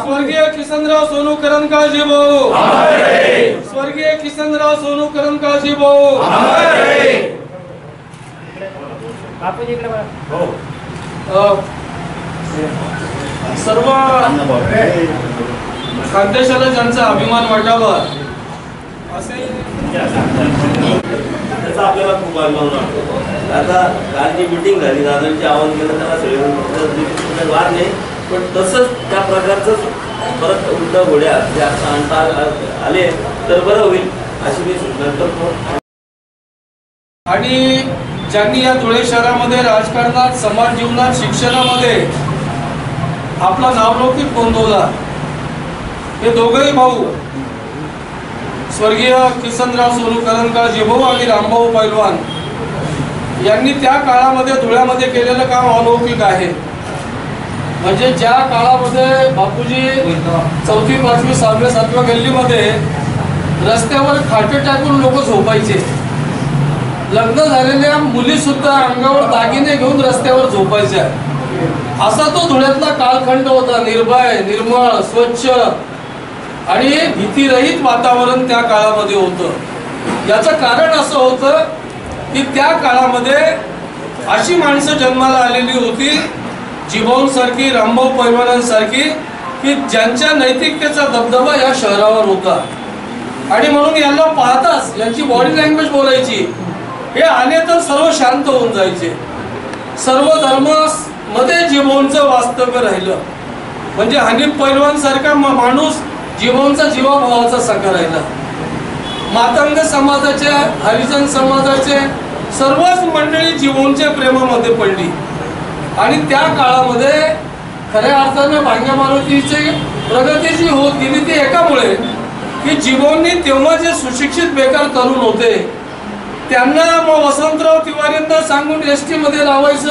स्वर्गीय किसनराव सोनू करंकाळजी भाऊ. स्वर्गीय किसनराव सोनू करंकाळजी भाऊ. अ, सर्व खानदेशाला ज्यांचा अभिमान वाटावा असे त्याचा आपल्याला खूप अभिमान वाटतो. आता काल जी मिटिंग झाली दादांची आवाहन केलं त्याला सगळे वाद नाही. पण तसंच त्या प्रकारचं परत उलट घोड्या ज्या आणता आले तर बरं होईल अशी मी सूचना करतो. आणि ज्यांनी या धुळे शहरामध्ये राजकारणात समाज जीवनात शिक्षणामध्ये आपला नावलौकिक नोंदवला हे दोघंही भाऊ स्वर्गीय किसनराव सोनू करंकाळजी भाऊ आणि रामभाऊ पैलवान यांनी त्या काळामध्ये धुळ्यामध्ये केलेलं काम अलौकिक आहे. म्हणजे ज्या काळामध्ये बापूजी चौथी पाचवी सहाव्या सातव्या गल्लीमध्ये रस्त्यावर खाटे टाकून लोक झोपायचे. लग्न झालेल्या मुली सुद्धा अंगावर दागिने घेऊन रस्त्यावर झोपायच्या. असा तो धुळ्यातला कालखंड होता. निर्भय निर्मळ स्वच्छ आणि भीतीरहित वातावरण त्या काळामध्ये होतं. याचं कारण असं होतं की त्या काळामध्ये अशी माणसं जन्माला आलेली होती जिभाऊंसारखी रामभाऊ पैलवानांसारखी की ज्यांच्या नैतिकतेचा दबदबा या शहरावर होता. आणि म्हणून यांना पाहताच यांची बॉडी लँग्वेज बोलायची हे आले तर सर्व शांत होऊन जायचे. सर्व धर्ममध्ये वास्तव्य राहिलं. म्हणजे हनीफ पैलवान सारखा माणूस जीवनचा जीवाभावाचा सखा राहिला. मातंग समाजाचे हरिजन समाजाचे सर्वच मंडळी जीवनच्या प्रेमामध्ये पडली. आणि त्या काळामध्ये खऱ्या अर्थानं भांग्या मारुतीची प्रगती जी होत गेली ती एकामुळे की जीवननी तेव्हा जे सुशिक्षित बेकार तरुण होते त्यांना मग वसंतराव तिवारींना सांगून एस टी मध्ये लावायचं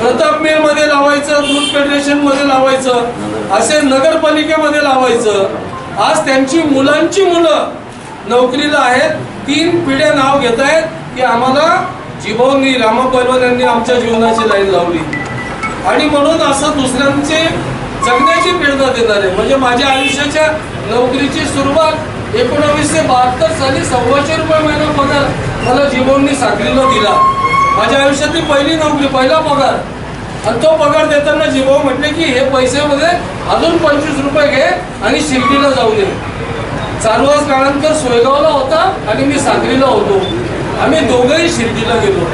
प्रतापमध्ये लावायचं दूध फेडरेशनमध्ये लावायचं असे नगरपालिकेमध्ये लावायचं. आज त्यांची मुलांची मुलं नोकरीला आहेत तीन पिढ्या नाव घेत आहेत की आम्हाला जिभाऊंनी रामा पैलवान यांनी आमच्या जीवनाची लाईन लावली. आणि म्हणून असं दुसऱ्यांचे जगण्याची प्रेरणा देणार आहे म्हणजे माझ्या आयुष्याच्या नोकरीची सुरुवात एकोणावीसशे बहात्तर साली सव्वाशे रुपये महिना पगार मला जीवननी साखरीला दिला. माझ्या आयुष्यातली पहिली नोकरी पहिला पगार. आणि तो पगार देताना जीवाऊ म्हटले की हे पैशामध्ये अजून पंचवीस रुपये घे आणि शिर्डीला जाऊ दे चालवास काळांकर सोयगावला होता आणि मी साखरीला होतो. आम्ही दोघंही शिर्डीला गेलो.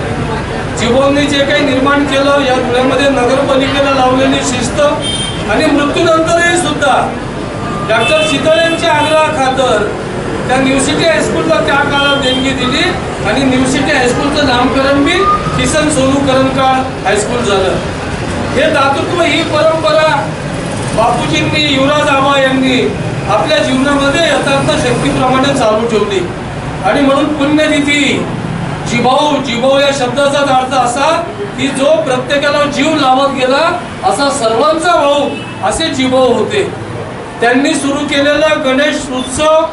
जीवनने जे काही निर्माण केलं या धुळ्यामध्ये नगरपालिकेला लावलेली शिस्त आणि मृत्यूनंतरही सुद्धा डॉक्टर शीतळ यांच्या आग्रहा खातर त्या न्यूसिटी हायस्कूलला त्या काळात देणगी दिली आणि न्यूसिटी हायस्कूलचं नामकरण B Kisan Sonu Karankal high school झालं. हे दातृत्व ही परंपरा बापूजींनी युवराज आबा यांनी आपल्या जीवनामध्ये यथार्थ शक्तीप्रमाणे चालू ठेवली. आणि म्हणून पुण्यतिथी जिभाऊ जिभाऊ या शब्दाचा अर्थ असा की जो प्रत्येकाला जीव लावत गेला असा सर्वांचा भाऊ असे जिभाऊ होते. त्यांनी सुरू केलेला गणेश उत्सव